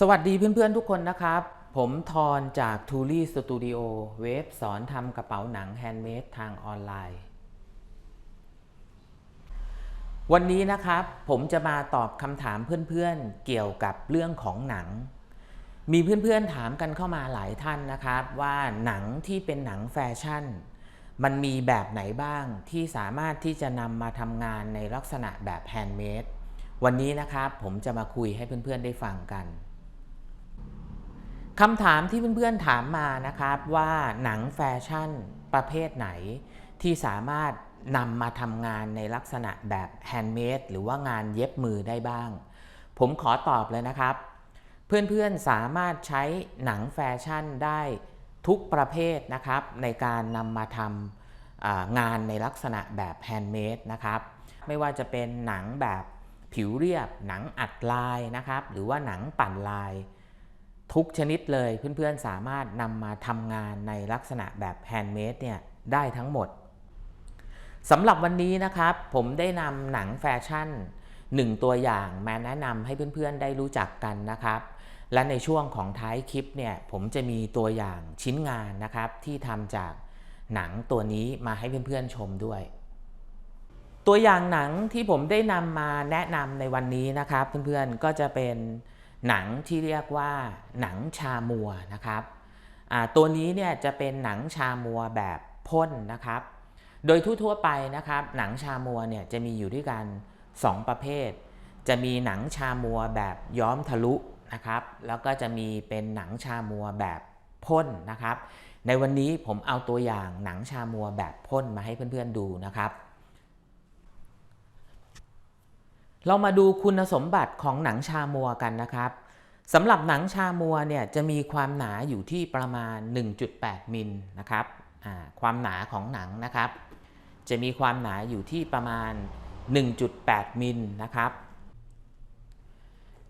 สวัสดีเพื่อนๆทุกคนนะครับ ผมทอนจาก t u l i Studio เว็บสอนทำกระเป๋าหนังแฮนด์เมดทางออนไลน์ วันนี้นะครับผมจะมาตอบคำถามเพื่อนๆเกี่ยวกับเรื่องของหนัง มีเพื่อนๆถามกันเข้ามาหลายท่านนะครับ ว่าหนังที่เป็นหนังแฟชั่น มันมีแบบไหนบ้างที่สามารถที่จะนำมาทำงานในลักษณะแบบแฮนด์เมดวันนี้นะครับผมจะมาคุยให้เพื่อนๆได้ฟังกัน คำถามที่เพื่อนๆถามมานะครับว่าหนังแฟชั่นประเภทไหน ที่สามารถนำมาทำงานในลักษณะแบบแฮนด์เมดหรือว่างานเย็บมือได้บ้าง ผมขอตอบเลยนะครับ เพื่อนๆสามารถใช้หนังแฟชั่นได้ทุกประเภทนะครับ ในการนำมาทำงานในลักษณะแบบแฮนด์เมดนะครับ ไม่ว่าจะเป็นหนังแบบผิวเรียบ หนังอัดลายนะครับ หรือว่าหนังปั่นลาย ทุกชนิดเลยเพื่อนๆสามารถนำมาทำงานในลักษณะแบบแฮนด์เมดเนี่ยได้ทั้งหมดสำหรับวันนี้นะครับ ผมได้นำหนังแฟชั่น1ตัวอย่างมาแนะนำให้เพื่อนๆได้รู้จักกันนะครับ และในช่วงของท้ายคลิปเนี่ยผมจะมีตัวอย่างชิ้นงานนะครับ ที่ทำจากหนังตัวนี้มาให้เพื่อนๆชมด้วย ตัวอย่างหนังที่ผมได้นำมาแนะนำในวันนี้นะครับ เพื่อนๆก็จะเป็น หนังที่เรียกว่าหนังชามัวนะครับตัวนี้เนี่ยจะเป็นหนังชามัวแบบพ่นนะครับ โดยทั่วๆไปนะครับ หนังชามัวเนี่ยจะมีอยู่ด้วยกัน 2 ประเภท จะมีหนังชามัวแบบย้อมทะลุนะครับ แล้วก็จะมีเป็นหนังชามัวแบบพ่นนะครับ ในวันนี้ผมเอาตัวอย่างหนังชามัวแบบพ่นมาให้เพื่อนๆดูนะครับ เรามาดูคุณสมบัติของหนังชามัวกันนะครับสำหรับหนังชามัวเนี่ยจะมีความหนาอยู่ที่ประมาณ 1.8 มิลนะครับความหนาของหนังนะครับ จะมีความหนาอยู่ที่ประมาณ 1.8 มิลนะครับ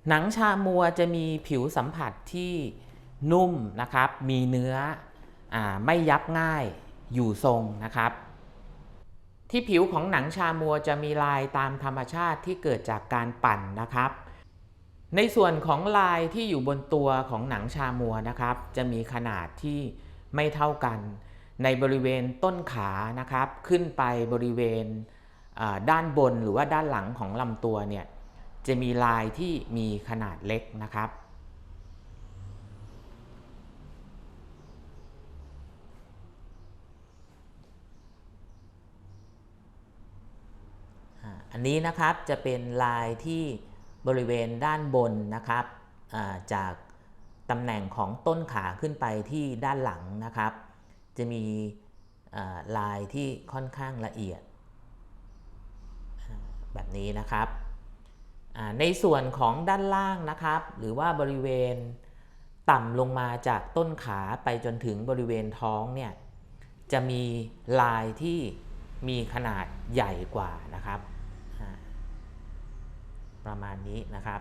หนังชามัวจะมีผิวสัมผัสที่นุ่มนะครับ มีเนื้ออไม่ยับง่ายอยู่ทรงนะครับ ที่ผิวของหนังชามัวจะมีลายตามธรรมชาติที่เกิดจากการปั่นนะครับ ในส่วนของลายที่อยู่บนตัวของหนังชามัวนะครับ จะมีขนาดที่ไม่เท่ากัน ในบริเวณต้นขานะครับ ขึ้นไปบริเวณด้านบนหรือว่าด้านหลังของลำตัวเนี่ยจะมีลายที่มีขนาดเล็กนะครับ อันนี้นะครับจะเป็นลายที่บริเวณด้านบนนะครับาจากตำแหน่งของต้นขาขึ้นไปที่ด้านหลังนะครับ จะมีลายที่ค่อนข้างละเอียด แบบนี้นะครับในส่วนของด้านล่างนะครับ หรือว่าบริเวณต่ำลงมาจากต้นขาไปจนถึงบริเวณท้องเนี่ยจะมีลายที่มีขนาดใหญ่กว่านะครับ ประมาณนี้นะครับ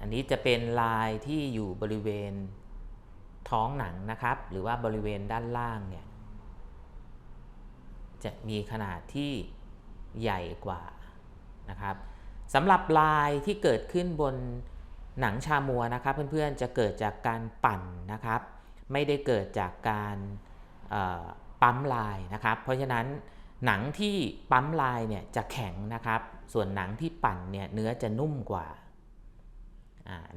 อันนี้จะเป็นลายที่อยู่บริเวณท้องหนังนะครับ หรือว่าบริเวณด้านล่างเนี่ย จะมีขนาดที่ใหญ่กว่านะครับสำหรับลายที่เกิดขึ้นบนหนังชามัวนะครับ เพื่อนๆจะเกิดจากการปั่นนะครับ ไม่ได้เกิดจากการ ปั๊มลายนะครับ เพราะฉะนั้นหนังที่ปั๊มลายเนี่ยจะแข็งนะครับ ส่วนหนังที่ปั่นเนี่ยเนื้อจะนุ่มกว่า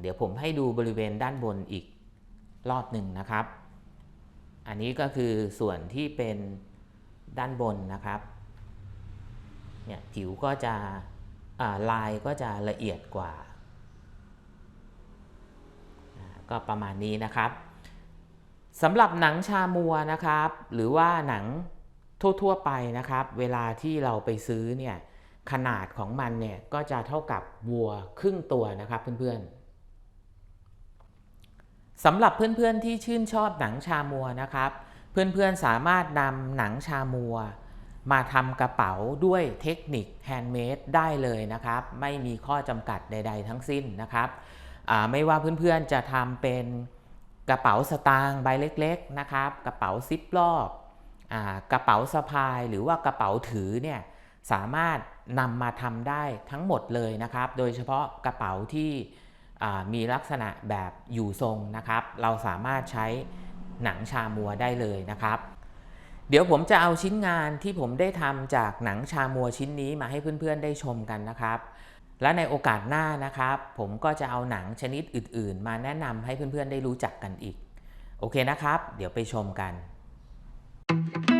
เดี๋ยวผมให้ดูบริเวณด้านบนอีกรอบหนึ่งนะครับ อันนี้ก็คือส่วนที่เป็นด้านบนนะครับ เนี่ยผิวก็จะาลายก็จะละเอียดกว่า ก็ประมาณนี้นะครับ สำหรับหนังชามัวนะครับ หรือว่าหนังทั่วๆไปนะครับ เวลาที่เราไปซื้อเนี่ยขนาดของมันเนี่ยก็จะเท่ากับวัวครึ่งตัวนะครับเพื่อนๆสำหรับเพื่อนๆที่ชื่นชอบหนังชามัวนะครับ เพื่อนๆสามารถนำหนังชามัว มาทำกระเป๋าด้วยเทคนิคแฮนด์เมดได้เลยนะครับ ไม่มีข้อจำกัดใด ๆ ทั้งสิ้นนะครับไม่ว่าเพื่อนๆจะทำเป็น กระเป๋าสตางค์ใบเล็กๆนะครับ กระเป๋าซิปลอกกระเป๋าสะพายหรือว่ากระเป๋าถือเนี่ยสามารถนำมาทำได้ทั้งหมดเลยนะครับ โดยเฉพาะกระเป๋าที่มีลักษณะแบบอยู่ทรงนะครับ เราสามารถใช้หนังชามัวได้เลยนะครับ เดี๋ยวผมจะเอาชิ้นงานที่ผมได้ทำจากหนังชามัวชิ้นนี้มาให้เพื่อนๆได้ชมกันนะครับ และในโอกาสหน้านะครับ ผมก็จะเอาหนังชนิดอื่น ๆ มาแนะนำให้เพื่อน ๆ ได้รู้จักกันอีก โอเคนะครับ เดี๋ยวไปชมกัน thank you